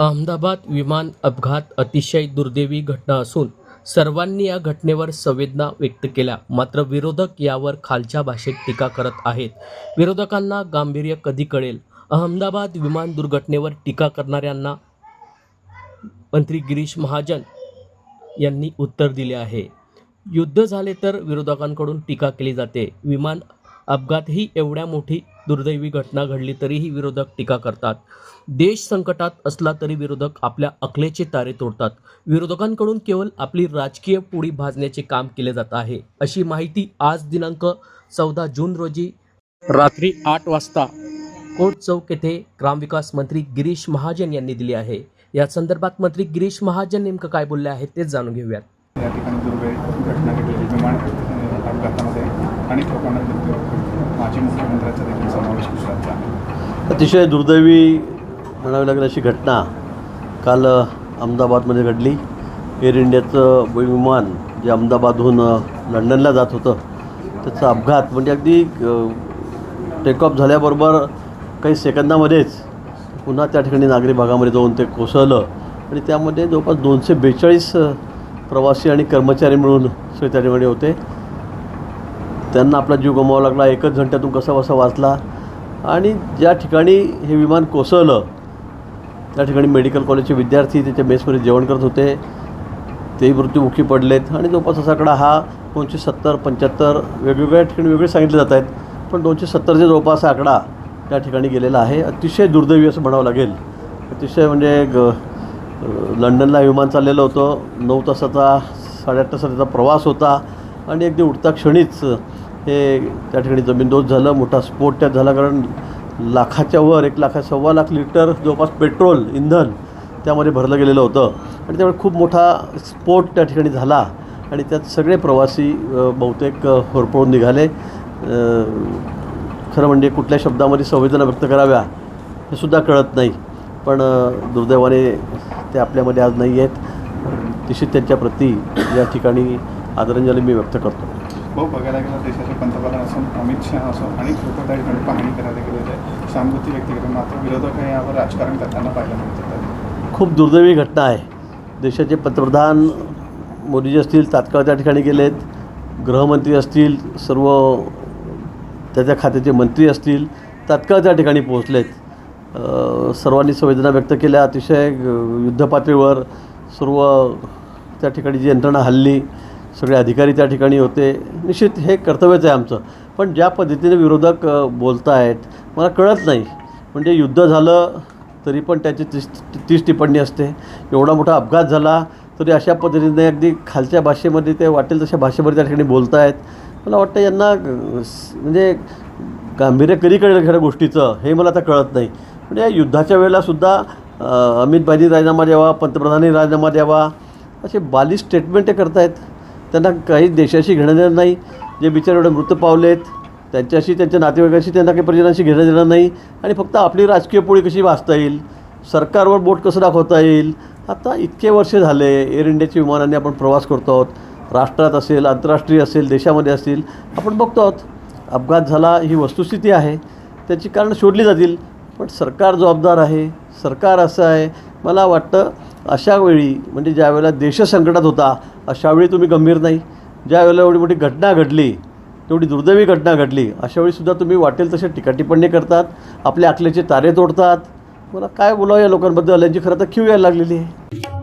अहमदाबाद विमान अपघात अतिशय दुर्दैवी घटना असून सर्वांनी या घटनेवर संवेदना व्यक्त केल्या. मात्र विरोधक यावर खालच्या भाषेत टीका करत आहेत. विरोधकांना गांभीर्य कधी कळेल? अहमदाबाद विमान दुर्घटनेवर टीका करणाऱ्यांना मंत्री गिरीश महाजन यांनी उत्तर दिले आहे. युद्ध झाले तर विरोधकांकडून टीका केली जाते. विमान अपघात ही एवढ्या मोठी दुर्दैवी घटना घडली तरीही विरोधक टीका करतात. देश संकटात असला तरी विरोधक आपल्या अकलेचे तारे तोडतात. विरोधकांकडून केवळ आपली राजकीय पोळी भाजण्याचे काम केले जात आहे अशी माहिती आज दिनांक चौदा जून रोजी रात्री आठ वाजता कोट चौक येथे ग्रामविकास मंत्री गिरीश महाजन यांनी दिली आहे. या संदर्भात मंत्री गिरीश महाजन नेमकं काय बोलले आहेत तेच जाणून घेऊयात. या ठिकाणी दुर्दैवी घटना घडलेली विमान अपघातामध्ये माजी देखील समावेश गुजरातचा अतिशय दुर्दैवी म्हणावी लागेल अशी घटना काल अहमदाबादमध्ये घडली. एअर इंडियाचं विमान जे अहमदाबादहून लंडनला जात होतं त्याचा अपघात म्हणजे अगदी टेकऑफ झाल्याबरोबर काही सेकंदामध्येच पुन्हा त्या ठिकाणी नागरी भागामध्ये जाऊन ते कोसळलं. आणि त्यामध्ये जवळपास दोनशे बेचाळीस प्रवासी आणि कर्मचारी मिळून सगळे त्या ठिकाणी होते. त्यांना आपला जीव गमवावा लागला एकच घंट्यातून कसा बसा वाचला. आणि ज्या ठिकाणी हे विमान कोसळलं त्या ठिकाणी मेडिकल कॉलेजचे विद्यार्थी त्याच्या मेसमध्ये जेवण करत होते. तेही मृत्यूमुखी पडलेत. आणि जवळपास असाकडा हा दोनशे सत्तर पंच्याहत्तर वेगवेगळ्या ठिकाणी वेगळे सांगितले जात आहेत. पण दोनशे सत्तरच्या जवळपास आकडा त्या ठिकाणी गेलेला आहे. अतिशय दुर्दैवी असं म्हणावं लागेल. अतिशय म्हणजे ग लंडनला विमान चाललेलं होतं. नऊ तासाचा साडेआठ तासाचा प्रवास होता. आणि अगदी उठता क्षणीच हे त्या ठिकाणी जमीनदोस्त झालं मोठा स्फोट त्यात झाला कारण लाखाच्या वर एक लाखा सव्वा लाख लिटर जवळपास पेट्रोल इंधन त्यामध्ये भरलं गेलेलं होतं. आणि त्यामुळे खूप मोठा स्फोट त्या ठिकाणी झाला आणि त्यात सगळे प्रवासी बहुतेक होरपळून निघाले. खरं म्हणजे कुठल्या शब्दामध्ये संवेदना व्यक्त कराव्या हे सुद्धा कळत नाही. पण दुर्दैवाने ते आपल्यामध्ये आज नाही आहेत. निश्चित त्यांच्याप्रती या ठिकाणी आदरांजली मी व्यक्त करतो. भाऊ बघायला गेलं देशाचे पंतप्रधान असून अमित शहा असो आणि लोक त्या ठिकाणी पाहणी करायला गेले होते सहानुभूती व्यक्त केली मात्र विरोधक हे यावर राजकारण करताना पाहायला मिळतात खूप दुर्दैवी घटना आहे. देशाचे पंतप्रधान मोदीजी असतील तात्काळ त्या ठिकाणी गेलेत. गृहमंत्री असतील सर्व त्याच्या खात्याचे मंत्री असतील तात्काळ त्या ठिकाणी पोहोचलेत. सर्वांनी संवेदना व्यक्त केल्या. अतिशय युद्धपातळीवर सर्व त्या ठिकाणी जी यंत्रणा हल्ली सगळे अधिकारी त्या ठिकाणी होते. निश्चित हे कर्तव्यच आहे आमचं. पण ज्या पद्धतीने विरोधक बोलत आहेत मला कळत नाही. म्हणजे युद्ध झालं तरी पण त्याची तीस तीस टिप्पणी असते. एवढा मोठा अपघात झाला तरी अशा पद्धतीने अगदी खालच्या भाषेमध्ये ते वाटेल तशा भाषेमध्ये त्या ठिकाणी बोलत आहेत मला वाटतं यांना म्हणजे गांभीर्य कधी कळेल खऱ्या गोष्टीचं हे मला आता कळत नाही. म्हणजे या युद्धाच्या वेळेलासुद्धा अमित भाईनी राजीनामा द्यावा पंतप्रधानांनी राजीनामा द्यावा असे बालिश स्टेटमेंट ते करतायत. त्यांना काही देशाशी घेणं देणं नाही. जे बिचारे एवढे मृत पावलेत त्यांच्याशी त्यांच्या नातेवाईकांशी त्यांना काही परिजनांशी घेणं देणं नाही. आणि फक्त आपली राजकीय पोळी कशी वाचता येईल? सरकारवर बोट कसं दाखवता येईल? आता इतके वर्ष झाले एअर इंडियाच्या विमानाने आपण प्रवास करतो आहोत. राष्ट्रात असेल आंतरराष्ट्रीय असेल देशामध्ये असतील आपण बघतो आहोत. अपघात झाला ही वस्तुस्थिती आहे. त्याची कारणं शोधली जातील. पण सरकार जबाबदार आहे. सरकार असं आहे. मला वाटतं अशा वेळी म्हणजे ज्यावेळेला देश संकटात होता अशावेळी तुम्ही गंभीर नाही. ज्या वेळेला एवढी मोठी घटना घडली तेवढी दुर्दैवी घटना घडली अशावेळीसुद्धा तुम्ही वाटेल तसे टिकाटिपण्णी करतात आपल्या आकल्याचे तारे तोडतात. मला काय बोलावं या लोकांबद्दल? यांची खरं तर क्यू यायला लागलेली आहे.